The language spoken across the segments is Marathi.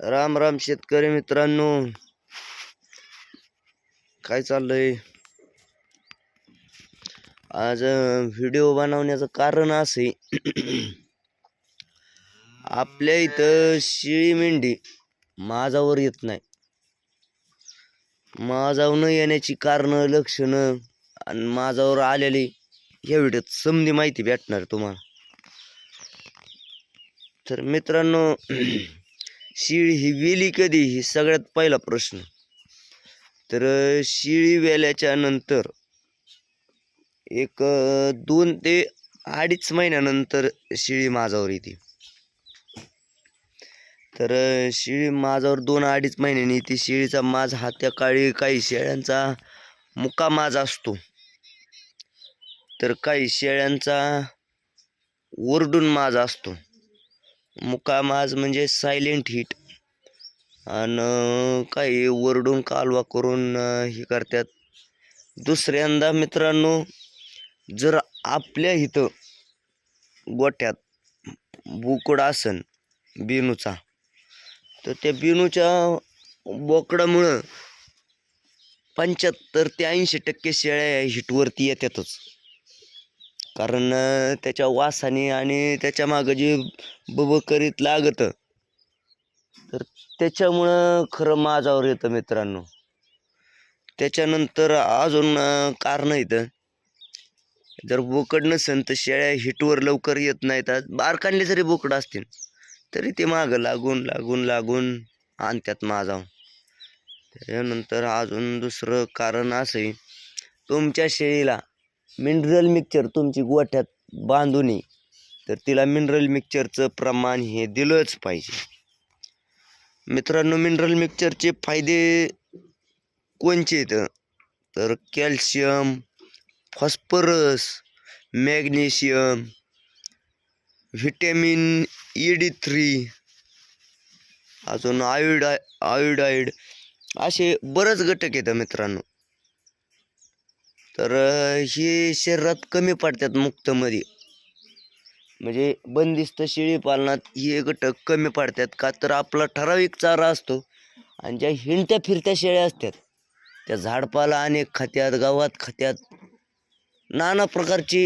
राम राम शेतकरी मित्रांनो. काय चाललंय? आज व्हिडिओ बनवण्याचं कारण असे आपल्या इथं शिळी मेंढी माझावर येत नाही. माझावर न येण्याची कारणं लक्षणं आणि माझावर आलेली या व्हिडिओत समधी माहिती भेटणार तुम्हाला. तर मित्रांनो शिळी ही वेली कधी? ही सगळ्यात पहिला प्रश्न. तर शिळी वेल्याच्या नंतर एक दोन ते अडीच महिन्यानंतर शिळी माझावर येते. तर शिळी माझावर दोन अडीच महिन्यांनी येते. शिळीचा माज हा त्या काळी काही शेळ्यांचा मुका माज असतो. तर काही शेळ्यांचा ओरडून माज असतो. मुकाम आज म्हणजे सायलेंट हिट आणि काही वरडून कालवा करून हे करतात. दुसऱ्यांदा मित्रांनो जर आपल्या इथं गोठ्यात बोकड असन बिनूचा तर त्या बिनूच्या बोकडामुळं पंच्याहत्तर ते ऐंशी टक्के शेळ्या हिटवरती येतातच. कारण त्याच्या वासाने आणि त्याच्या मागं जे बब करीत लागतं तर त्याच्यामुळं खरं माझ्यावर येतं मित्रांनो. त्याच्यानंतर अजून कारण इथं. जर बोकड नसेल तर शेळ्या हिटवर लवकर येत नाहीत. बारकांडले जरी बोकड असतील तरी ते मागं लागून लागून लागून आणतात माझावर त्याच्यानंतर अजून दुसरं कारण असं तुमच्या शेळीला मिनरल मिक्सचर तुमची गोठ्यात बांधून तर तिला मिनरल मिक्सचरचं प्रमाण हे दिलंच पाहिजे. मित्रांनो मिनरल मिक्सचरचे फायदे कोणचे आहेत? तर calcium phosphorus magnesium vitamin E D three अजून आयोडा आयोडाईड असे बरेच घटक येतं मित्रांनो. तर ही हे शरीरात कमी पडतात मुक्तमध्ये. म्हणजे बंदिस्त शेळी पालनात हे घटक कमी पडतात का तर आपला ठराविक चारा असतो आणि ज्या हिंडत्या फिरत्या शेळ्या असतात त्या झाडपाला अनेक खात्यात गावात खात्यात नाना प्रकारची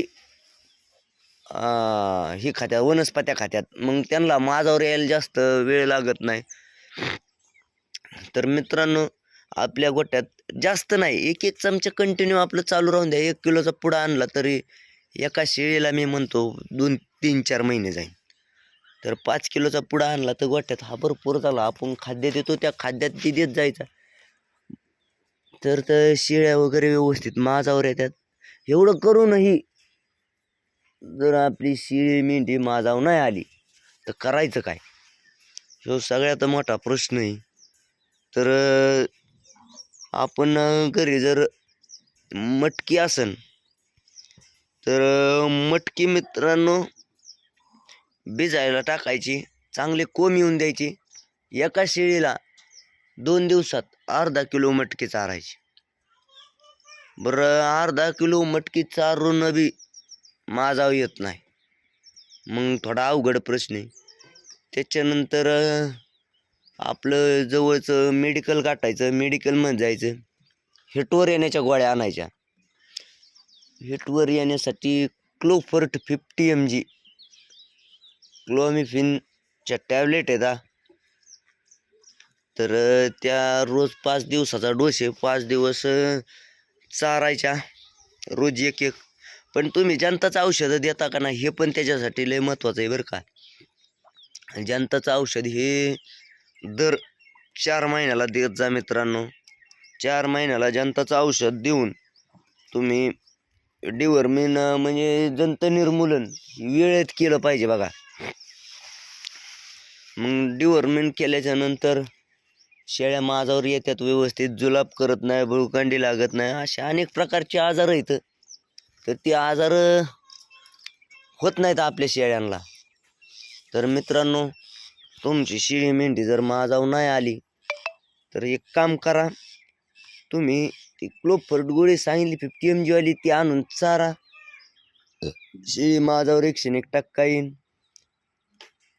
ही खात्यात वनस्पत्या खात्यात. मग त्यांना माझावर यायला जास्त वेळ लागत नाही. तर मित्रांनो आपल्या गोट्यात जास्त नाही. एक एक चमचा कंटिन्यू आपलं चालू राहून द्या. एक किलोचा पुडा आणला तरी एका शेळीला मी म्हणतो दोन तीन चार महिने जाईल. तर पाच किलोचा पुडा आणला तर गोठ्यात हा भरपूर झाला. आपण खाद्य देतो त्या खाद्यात ती देत जायचा. तर तर शेळ्या वगैरे व्यवस्थित माझावर येतात. एवढं करूनही जर आपली शिळी मेंढी माझाव नाही आली तर करायचं काय? ह्यो सगळ्यात मोठा प्रश्न आहे तर आपण घरी जर मटकी असन तर मटकी मित्रांनो भिजायला टाकायची चांगले कोंब येऊन द्यायची. एका शेळीला दोन दिवसात अर्धा किलो मटकी चारायची. बरं अर्धा किलो मटकी चारून बी माझा येत नाही. मग थोडा अवघड प्रश्न आहे. त्याच्यानंतर आपलं जवळचं मेडिकल गाठायचं मेडिकलमध्ये जायचं. हिटवर येण्याच्या गोळ्या आणायच्या. हिटवर येण्यासाठी क्लोफर्ट फिफ्टी एम जी क्लोमिफिनच्या टॅबलेट आहे हा. तर त्या रोज पाच दिवसाचा डोस आहे. पाच दिवस चारायच्या. रोज एक एक. पण तुम्ही जनताचं औषधं देता का नाही हे पण त्याच्यासाठी लय महत्त्वाचं आहे बरं का. जनताचं औषध हे दर चार महिन्याला देत जा मित्रांनो. चार महिन्याला जनताचं औषध देऊन तुम्ही डिवर्मिन म्हणजे जंत निर्मूलन वेळेत केलं पाहिजे बघा. मग डिवर्मिन केल्याच्यानंतर शेळ्या माझावर येतात व्यवस्थित जुलाब करत नाही भुळकांडी लागत नाही असे अनेक प्रकारचे आजार आहेत. तर ते आजार होत नाहीत आपल्या शेळ्यांना. तर मित्रांनो तुमची शिळी मेंढी जर माझावर नाही आली तर एक काम करा. तुम्ही ती क्लोफर्ट गोळी सांगितली फिफ्टी एम जीवाली ती आणून चारा. शिळी माझावर एकशे एक टक्का येईन.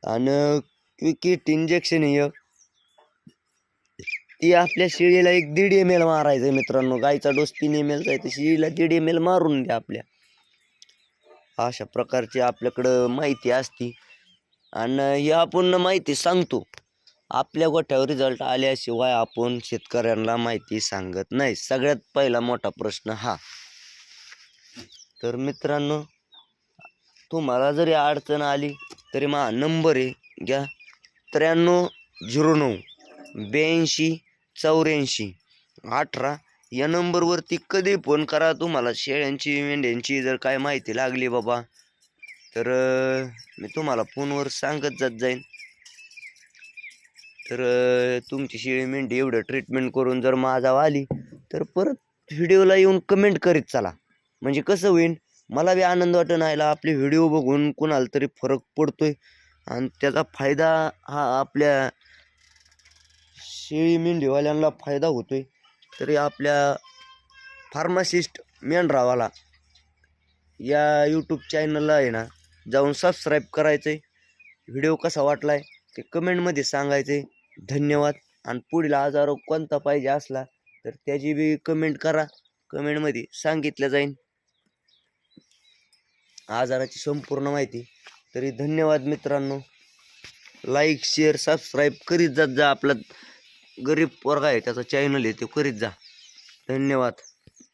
आणि क्विकिट इंजेक्शन एक ती आपल्या शेळीला एक दीड एम एल मारायचं आहे मित्रांनो. गायचा डोस तीन एम एलचा आहे तर शेळीला दीड एम एल मारून द्या आपल्या. अशा प्रकारची आपल्याकडं माहिती असती. आणि ही आपण माहिती सांगतो. आपल्या गोठ्यावर रिझल्ट आल्याशिवाय आपण शेतकऱ्यांना माहिती सांगत नाही. सगळ्यात पहिला मोठा प्रश्न हा. तर मित्रांनो तुम्हाला जरी अडचण आली तरी मा नंबर आहे. घ्या. त्र्याण्णव झिरो नऊ ब्याऐंशी चौऱ्याऐंशी अठरा. या नंबरवरती कधी फोन करा. तुम्हाला शेळ्यांची मेंढ्यांची जर काय माहिती लागली बाबा तर मी तुम्हाला फोनवर सांगत जात जाईन. तर तुमची शेळी मेंढी एवढं ट्रीटमेंट करून जर माझा आली तर परत व्हिडिओला येऊन कमेंट करीत चला. म्हणजे कसं होईल मला बी आनंद वाटत नाहीला आपले व्हिडिओ बघून कुणाला तरी फरक पडतोय. आणि त्याचा फायदा हा आपल्या शेळी मेंढीवाल्यांना फायदा होतोय. तरी आपल्या फार्मासिस्ट मेंढरावाला या यूट्यूब चॅनलला आहे ना जाऊन सबस्क्राईब करायचं आहे व्हिडिओ कसा वाटला आहे ते कमेंटमध्ये सांगायचं आहे धन्यवाद. आणि पुढील आजार कोणता पाहिजे असला तर त्याची बी कमेंट करा. कमेंटमध्ये सांगितलं जाईन. आजाराची संपूर्ण माहिती. तरी धन्यवाद मित्रांनो. लाईक शेअर सबस्क्राईब करीत जात जा. आपला गरीब पोरगा आहे त्याचा चॅनल आहे तो करीत जा. धन्यवाद.